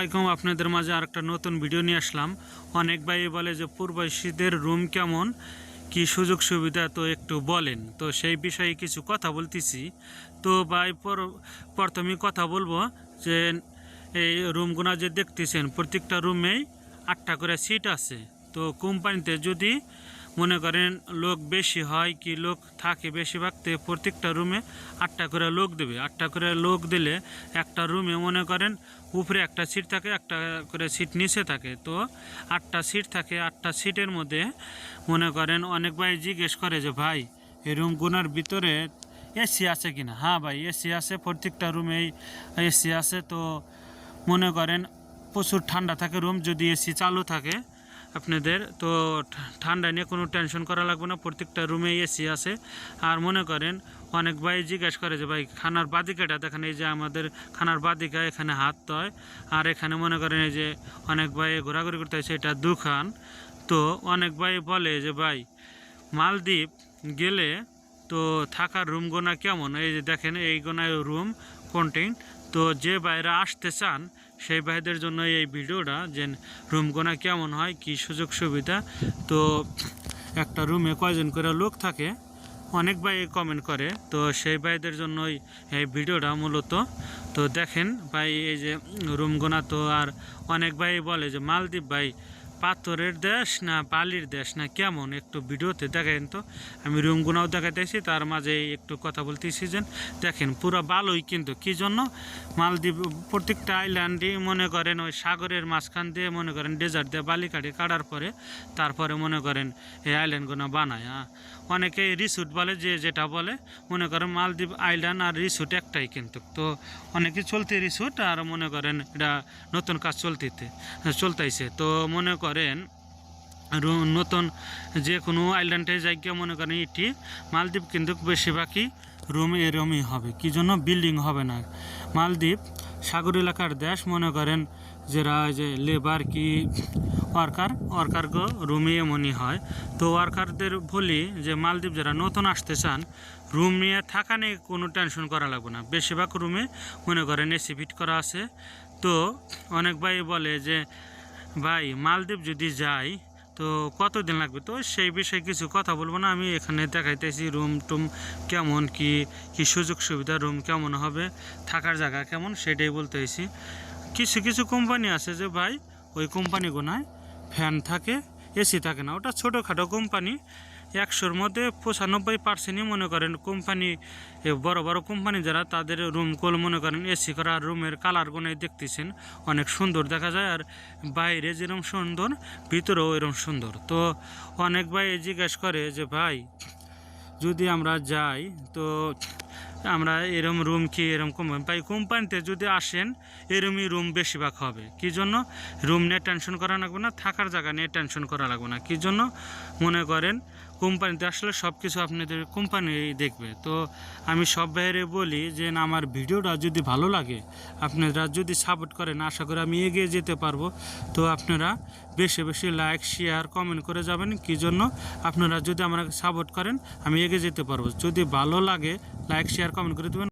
আলাইকুম, আপনাদের মাঝে আর একটা নতুন ভিডিও নিয়ে আসলাম। অনেক ভাই বলে যে, পূর্বশীদের রুম কেমন? কি সুযোগ সুবিধা? তো একটু বলেন। তো সেই বিষয়ে কিছু কথা বলতেছি। তো ভাই, পর- প্রথমে কথা বলব যে, এই রুমগুলো যে দেখতেছেন, প্রত্যেকটা রুমেই আটটা করে সিট আছে। তো কোম্পানিতে যদি মনে করেন, লোক বেশি হয় কি লোক থাকে বেশিরভাগ, তো প্রত্যেকটা রুমে আটটা করে লোক দেবে। আটটা করে লোক দিলে একটা রুমে মনে করেন, উপরে একটা সিট থাকে, একটা করে সিট নিচে থাকে। তো আটটা সিট থাকে, আটটা সিটের মধ্যে মনে করেন, অনেক ভাই জিজ্ঞেস করে যে, ভাই, এই রুমগুলোর ভিতরে এসি আছে কিনা? হ্যাঁ ভাই এসি আছে, প্রত্যেকটা রুমেই এসি আছে। তো মনে করেন, প্রচুর ঠান্ডা থাকে রুম, যদি এসি চালু থাকে আপনাদের। তো ঠান্ডা নিয়ে কোনো টেনশন করা লাগবে না, প্রত্যেকটা রুমে এসি আছে। আর মনে করেন, অনেক ভাই জিজ্ঞেস করে যে, ভাই, খানার বাদিকাটা দেখেন, এই যে আমাদের খানার বাদিকা, এখানে হাত তয়। আর এখানে মনে করেন, এই যে অনেক ভাই ঘোরাঘুরি করতে হয় সেটা দুখান। তো অনেক ভাই বলে যে, ভাই, মালদ্বীপ গেলে তো থাকার রুম গোনা কেমন? এই যে দেখেন, এই গোনায় রুম কন্টেন্ট তো যে বাইরে আসতে চান সেই ভাইদের জন্য এই ভিডিওটা, যে রুম গোনা কেমন হয়, কি সুযোগ সুবিধা। তো একটা রুমে কয়জন করে লোক থাকে, অনেক ভাই কমেন্ট করে। তো সেই ভাইদের জন্যই এই ভিডিওটা মূলত। তো দেখেন ভাই, এই যে রুম গোনা তো আর অনেক ভাই বলে যে মালদ্বীপ ভাই পাথরের দেশ না বালির দেশ না কেমন? একটু ভিডিওতে দেখেন তো। আমি রুমগুনাও দেখাইতেছি, তার মাঝে একটু কথা বলতেছি যে দেখেন, পুরো ভালোই কিন্তু কি জন্য? মালদ্বীপ প্রত্যেকটা আইল্যান্ডই মনে করেন ওই সাগরের মাঝখান দিয়ে মনে করেন ডেজার্ট দিয়ে বালি কাটি, কাটার পরে তারপরে মনে করেন এই আইল্যান্ডগুলো বানায় হ্যাঁ। অনেকে রিসুট বলে, যে যেটা বলে, মনে করেন মালদ্বীপ আইল্যান্ড আর রিসুট একটাই কিন্তু। তো অনেকে চলতে রিসুট আর মনে করেন এটা নতুন কাজ চলতিতে চলতেছে তো মনে করেন রু- নতুন যে কোনো আইল্যান্ডে জায়গা মনে করেন এটি, মালদ্বীপ কিন্তু বেশিরভাগই রুম এরমই হবে, কি জন্য বিল্ডিং হবে না। মালদ্বীপ সাগর এলাকার দেশ, মনে করেন যারা যে লেবার কি ওয়ার্কার ওয়ার্কারগো রুমে এমনই হয়। তো ওয়ার্কারদের বলি যে মালদ্বীপ যারা নতুন আসতে চান, রুম নিয়ে থাকা নিয়ে কোনো টেনশন করা লাগবে না। বেশিরভাগ রুমে মনে করেন এসি ফিট করা আছে। তো অনেক ভাই বলে যে ভাই, মালদ্বীপ যদি যাই, তো কতদিন লাগবে? তো সেই বিষয়ে কিছু কথা বলব না। আমি এখানে দেখাইতেছি রুম টুম কেমন, কি কি সুযোগ সুবিধা রুম কেমন হবে, থাকার জায়গা কেমন সেটাই বলতেছি। কিছু কিছু কোম্পানি আছে যে ভাই, ওই কোম্পানিগুনায় ফ্যান থাকে এসি থাকে না। ওটা ছোটোখাটো কোম্পানি একশোর মধ্যে পঁচানব্বই পার্সেন্টই মনে করেন কোম্পানি বড় বড় কোম্পানি যারা তাদের রুমগুলো মনে করেন এসি করা রুমের কালারগুলো দেখতেছেন। অনেক সুন্দর দেখা যায় আর বাইরে যেরকম সুন্দর, ভিতরেও এরকম সুন্দর। তো অনেক ভাই জিজ্ঞেস করে যে, ভাই, যদি আমরা যাই, তো আমরা এরম রুম কি এরম কোম্পানি ভাই, কোম্পানিতে যদি আসেন, এরমই রুম বেশিরভাগ হবে। কি জন্য? রুম নিয়ে টেনশন করা লাগবে না, থাকার জায়গা নিয়ে টেনশন করা লাগবে না। কি জন্য? মনে করেন কোম্পানিতে আসলে সব কিছু আপনাদের কোম্পানি দেখবে। তো আমি সব বাইরে বলি যে, না, আমার ভিডিওটা যদি ভালো লাগে, আপনারা যদি সাপোর্ট করেন, আশা করি আমি এগিয়ে যেতে পারব। তো আপনারা বেশি বেশি লাইক শেয়ার কমেন্ট করে যাবেন। কি জন্য? আপনারা যদি আমাকে সাপোর্ট করেন, আমি এগিয়ে যেতে পারব। যদি ভালো লাগে লাইক শেয়ার কমেন্ট করে দেবেন।